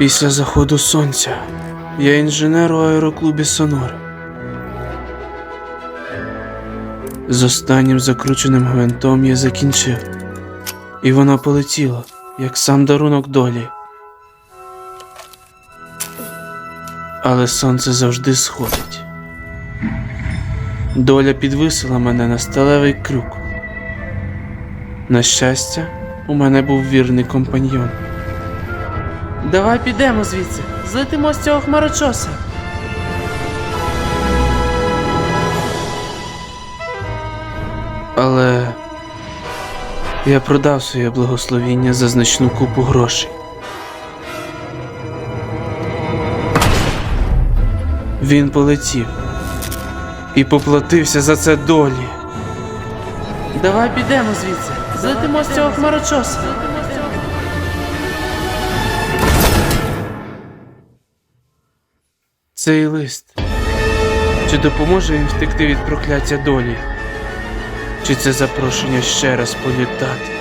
Після заходу сонця я інженер у аероклубі Сонори. З останнім закрученим гвинтом я закінчив, і воно полетіло, як сам дарунок долі. Але сонце завжди сходить. Доля підвисила мене на сталевий крюк. На щастя, у мене був вірний компаньйон. Давай підемо звідси, злетимо з цього хмарочоса. Але я продав своє благословіння за значну купу грошей. Він полетів і поплатився за це долі. Давай підемо звідси, злетимо з цього хмарочоса. Цей лист. Чи допоможе їм втекти від прокляття долі? Чи це запрошення ще раз політати?